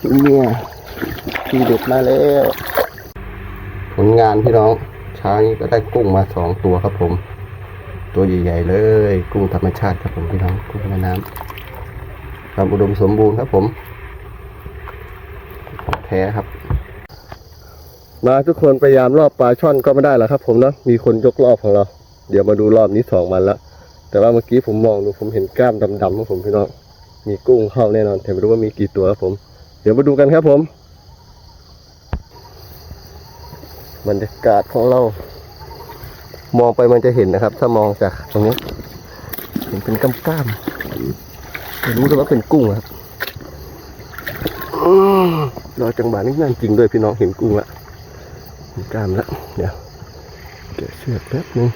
เนี่ยทีเด็ดมาแล้ว ผลงานพี่น้องเช้านี้ก็ได้กุ้งมาสองตัวครับผม ตัวใหญ่ ๆ เลย กุ้งธรรมชาติครับผมพี่น้องกุ้งแม่น้ำความอุดมสมบูรณ์ครับผมของแท้ครับ มาทุกคนพยายามรอบปลาช่อนก็ไม่ได้แล้วครับผมเนาะมีคนยกรอบของเรา เดี๋ยวมาดูรอบนี้สองมันละแต่ว่าเมื่อกี้ผมมองดูผมเห็นกล้ามดำๆของผมพี่น้องมีกุ้งเข้าแน่นอนแต่ไม่รู้ว่ามีกี่ตัวครับผม เดี๋ยวมาดูกันครับผม บรรยากาศของเรา มองไปมันจะเห็นนะครับ ถ้ามองจากตรงนี้ เห็นเป็นก้ามๆจะรู้เลยว่าเป็นกุ้งครับอื้อรอจังหวะนี้นั่นจริงด้วยพี่น้องเห็นกุ้งละเห็นกล้ามละเดี๋ยวแกะเชือกแป๊บนึง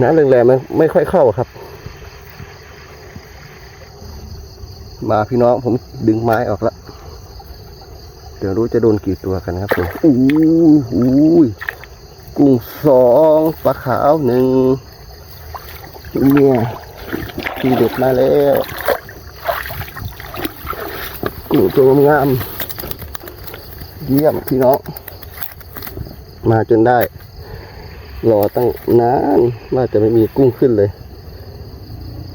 น้ำแรงๆมันไม่ค่อยเข้าครับ มาพี่น้องผมดึงไม้ออกละเดี๋ยวรู้จะโดนกี่ตัวกันครับผมอู้หูยกุ้งสองปลาขาวหนึ่งเนี่ยทีเด็ดมาแล้วกุ้งตัวงามเยี่ยมพี่น้อง มาจนได้ รอตั้งนานว่าจะไม่มีกุ้งขึ้นเลย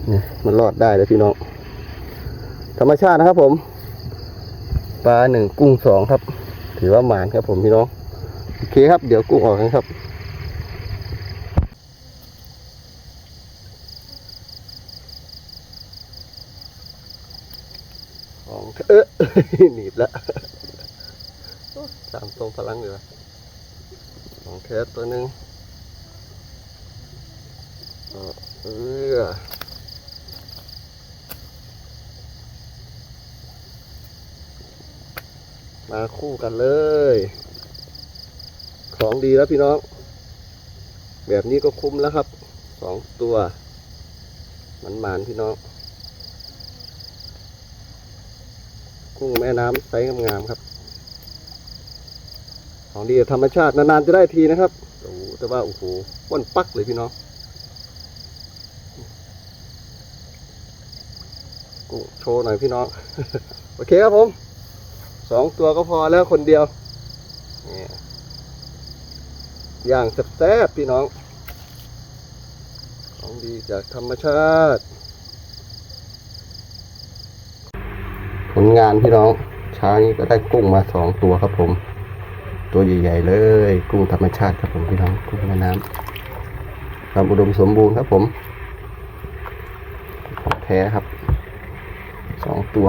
เนี่ยมันรอดได้เลยพี่น้อง ธรรมชาตินะครับ ผมปลาหนึ่งกุ้งสองครับ ถือว่าหมานครับ ผมพี่น้องโอเคครับ เดี๋ยวกุ้งออกกันครับของเออหนีบละสามตรงพลังเหลือของแคสตัวหนึ่งเออ มาคู่กันเลย ของดีแล้วพี่น้อง แบบนี้ก็คุ้มแล้วครับสองตัว มันหมานพี่น้อง กุ้งแม่น้ำไซส์งามๆครับ ของดีธรรมชาตินานๆจะได้ทีนะครับโอ้แต่ว่าโอ้โหป้นปักเลยพี่น้องกุ้งโชว์หน่อยพี่น้อง โอเคครับผม สองตัวก็พอแล้วคนเดียวนี่อย่างแซ่บๆพี่น้อง ของดีจากธรรมชาติ ผลงานพี่น้องเช้านี้ก็ได้กุ้งมาสองตัวครับผม ตัวใหญ่ๆเลย กุ้งธรรมชาติครับผมพี่น้องกุ้งแม่น้ำความอุดมสมบูรณ์ครับผมแท้ครับสองตัว